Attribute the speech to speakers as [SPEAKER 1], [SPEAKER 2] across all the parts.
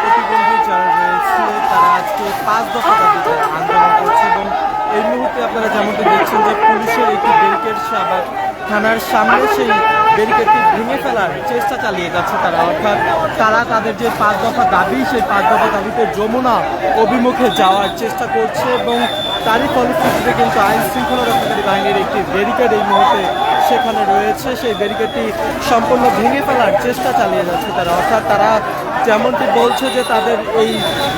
[SPEAKER 1] প্রতিবন্ধী যারা তারা আজকে পাঁচ দফা দাবিতে আন্দোলন করছে এবং এই মুহূর্তে আপনারা যেমনটি দেখছেন যে পুলিশের একটি ব্যারিকেড আবার থানার সামনে সেই ব্যারিকেডটি ভেঙে ফেলার চেষ্টা চালিয়ে যাচ্ছে তারা। অর্থাৎ তারা তাদের যে পাঁচ দফা দাবি, সেই পাঁচ দফা দাবিতে যমুনা অভিমুখে যাওয়ার চেষ্টা করছে এবং তারই ফলশ্রুতিতে কিন্তু আইন শৃঙ্খলা রক্ষাকারী বাহিনীর একটি ব্যারিকেড এই মুহূর্তে সেখানে রয়েছে। সেই ব্যারিকেডটি সম্পূর্ণ ভেঙে ফেলার চেষ্টা চালিয়ে যাচ্ছে তারা। অর্থাৎ তারা যেমনটি বলছে যে তাদের এই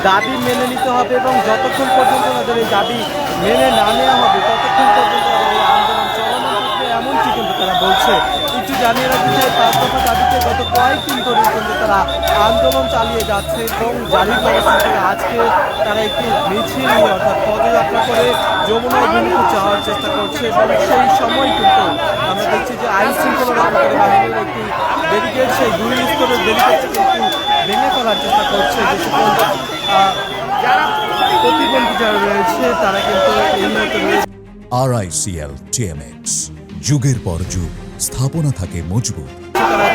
[SPEAKER 1] দাবি মেনে নিতে হবে এবং যতক্ষণ পর্যন্ত তাদের এই দাবি মেনে না নেওয়া হবে, ততক্ষণ পর্যন্ত এই আন্দোলন চলমান থাকবে এমনটি কিন্তু তারা বলছে। একটু জানিয়ে রাখি যে পাঁচ দফা দাবিতে গত কয়েকদিন ধরে কিন্তু তারা আন্দোলন চালিয়ে যাচ্ছে এবং জারির পরিস্থিতিতে আজকে তারা একটি মিছিল নিয়ে অর্থাৎ পদযাত্রা করে যমুনা অভিমুখে যাওয়ার চেষ্টা করছে এবং সেই সময় কিন্তু আমরা দেখছি যে আইন শৃঙ্খলা রক্ষাকারী বাহিনীর একটি ব্যারিকেড, সেই দুই স্তরের ব্যারিকেডটি কিন্তু ভেঙে ফেলার চেষ্টা করছে যে প্রতিবন্ধী যারা রয়েছে তারা কিন্তু এই মুহূর্তে রয়েছে।
[SPEAKER 2] আরআইসিএল টিএমএক্স যুগের পর যুগ স্থাপনা থাকে মজবুত।
[SPEAKER 1] তারা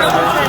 [SPEAKER 3] 감사합니다.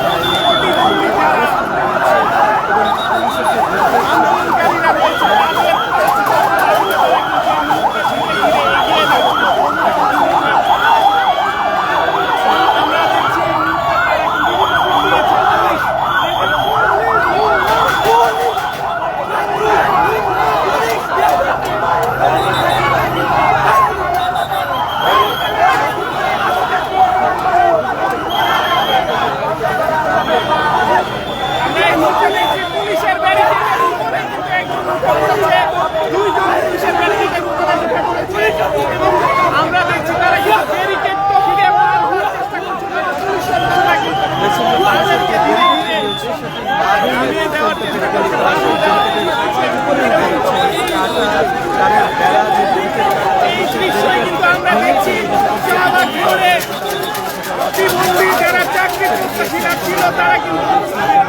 [SPEAKER 3] যারা চাকরি প্রত্যাশীরা ছিল তারা কিন্তু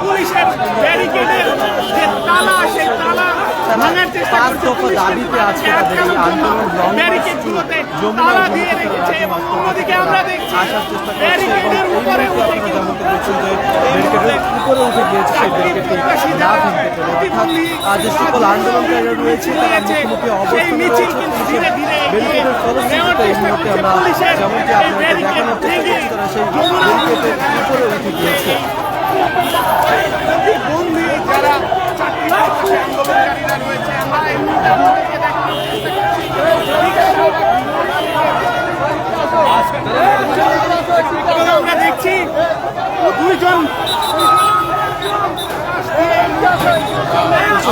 [SPEAKER 3] পুলিশের ব্যারিকেডের যে তালা সেই চেষ্টা
[SPEAKER 1] পাঁচ
[SPEAKER 3] করছে
[SPEAKER 1] দফা দাবিতে আজকে তাদের এই আন্দোলন আসার চেষ্টা করছে যেমনটি যে ব্যারিকেডের উপরে উঠে গিয়েছে সেই ব্যারিকেডটি। না পেরে অর্থাৎ যে সকল আন্দোলনকারীরা রয়েছে তারা মুখোমুখি অবস্থানে রয়েছে।
[SPEAKER 3] কিন্তু ধীরে ধীরে
[SPEAKER 1] ব্যারিকেডের ফলশ্রুতিতে এই মুহূর্তে আমরা যেমনটি
[SPEAKER 3] এই
[SPEAKER 1] আপনাদের দেখানোর চেষ্টা করছি তারা সেই ব্যারিকেডের উপরে উঠে গিয়েছে
[SPEAKER 3] বন্দি যারা চাকরি করছে আন্দোলনকারীরা রয়েছে আমরা এই মুহূর্তে আপনাদেরকে দেখানোর চেষ্টা করছি। এবং আমরা দেখছি দুইজন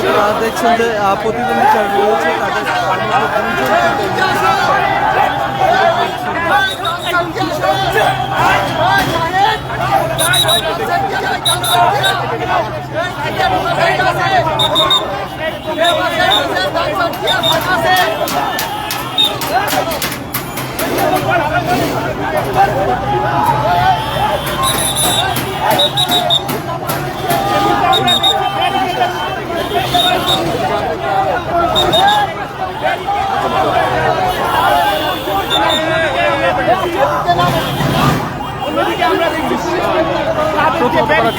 [SPEAKER 1] দর্শকরা দেখছেন যে আহ, প্রতিবন্ধী যারা রয়েছে তাদের
[SPEAKER 3] আমরা